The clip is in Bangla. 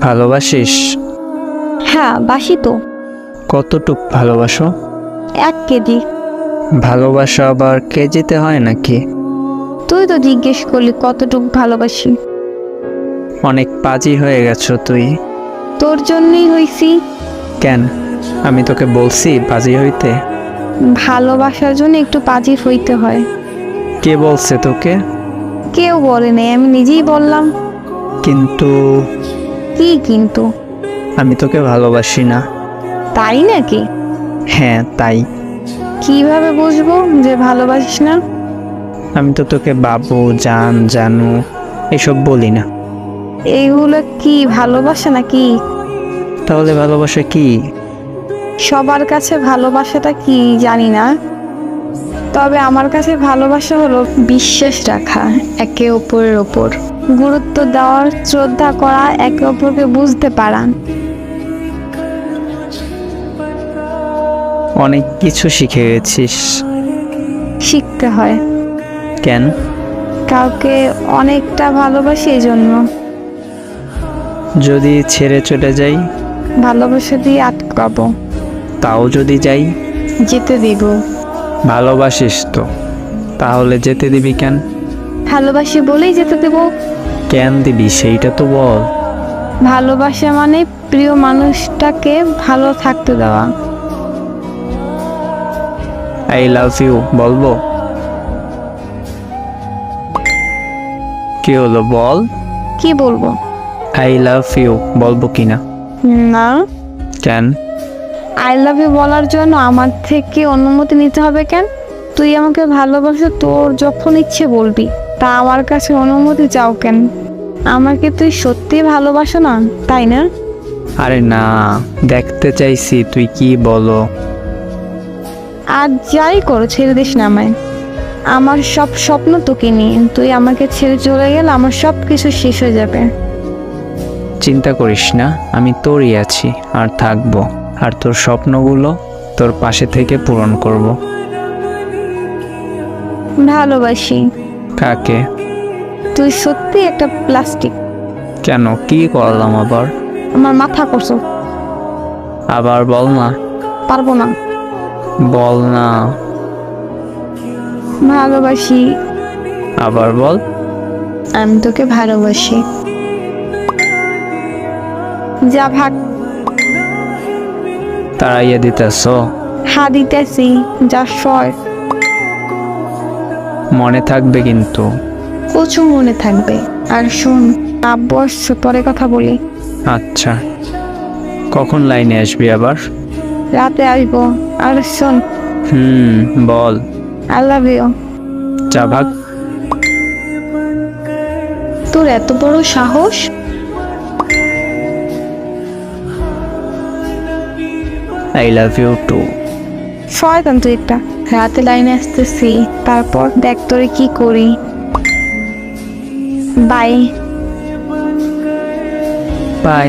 ভালোবাসিস? হ্যাঁ বাসি তো। কতটুক ভালোবাসো? এক কেজি। ভালোবাসা আবার কেজিতে হয় নাকি? তুই তো জিজ্ঞেস করলি কতটুকু ভালোবাসি। অনেক পাজি হয়ে গেছো তুই। তোর জন্যই হইছি। কেন? আমি তোকে বলছি পাজি হইতে। ভালোবাসার জন্য একটু পাজি হইতে হয়। কে বলছে তোকে? কেউ বলে নাই আমি নিজেই বললাম। কিন্তু কি কিন্তু। আমি তোকে ভালোবাসি না। তাই নাকি? হ্যাঁ তাই। কীভাবে বুঝব যে ভালোবাসিস না? আমি তো তোকে বাবু জান জানু এসব বলি না। এইগুলো কি ভালোবাসা নাকি? তাহলে ভালোবাসা কি? সবার কাছে ভালোবাসাটা কি জানি না। তবে আমার কাছে ভালোবাসা হলো বিশ্বাস রাখা একে অপরের ওপর। গুরুত্ব দেওয়ার শ্রদ্ধা করা একে অপরকে বুঝতে পারা। অনেক কিছু শিখে গেছিস। শিখতে হয়। কেন? কাউকে অনেকটা ভালোবাসি এই জন্য। যদি ছেড়ে চলে যাই? ভালোবাসা দিয়ে আটকাবো। তাও যদি যাই? যেতে দিব। ভালোবাসিস তো। তাহলে যেতে দিবি কেন? ভালোবাসি বলেই যেতে দেব। কেন দিবি সেইটা তো বল। ভালোবাসা মানে প্রিয় মানুষটাকে ভালো থাকতে দেওয়া। আই লাভ ইউ বলব? কি হলো বল? কি বলব? আই লাভ ইউ বলব কিনা? না। কেন? আই লাভ ইউ বলার জন্য আমার থেকে অনুমতি নিতে হবে কেন? তুই আমাকে ভালোবাসে তোর যখন ইচ্ছে বলবি তা আমার কাছে অনুমতি চাও কেন? আমাকে তুই সত্যি ভালোবাসো না তাই না? আরে না দেখতে চাইছি তুই কি বলো? আর যাই করো ছেড়ে দিস না আমায়। আমার সব স্বপ্ন তোকে নিয়ে তুই আমাকে ছেড়ে চলে গেলে আমার সব কিছু শেষ হয়ে যাবে। চিন্তা করিস না আমি তোরই আছি আর থাকব। আর তোর স্বপ্নগুলো তোর পাশে থেকে পূরণ করব। ভালোবাসি। কাকে? তুই সত্যি একটা প্লাস্টিক। কেন? কি করলাম আবার? আমার মাথা করছ। আবার বল না। পারব না। বল না। ভালোবাসি। আবার বল। আমি তোকে ভালোবাসি। যা ভাগ। তাড়াইয়া দিতেছ? হা দিতেছি। যা সয়। মনে থাকবে কিন্তু। কচু মনে থাকবে। আর শোন আব্বু আসছে পরে কথা বলি। আচ্ছা। কখন লাইনে আসবি আবার? রাতে আসব। আর শোন। হুম বল। আই লাভ ইউ যা ভাগ। তোর এত বড় সাহস? আই লাভ ইউ টু শয়তান তুই একটা। রাতে লাইনে আসতেছি। তারপর দেখ তোরে কি করি। Bye bye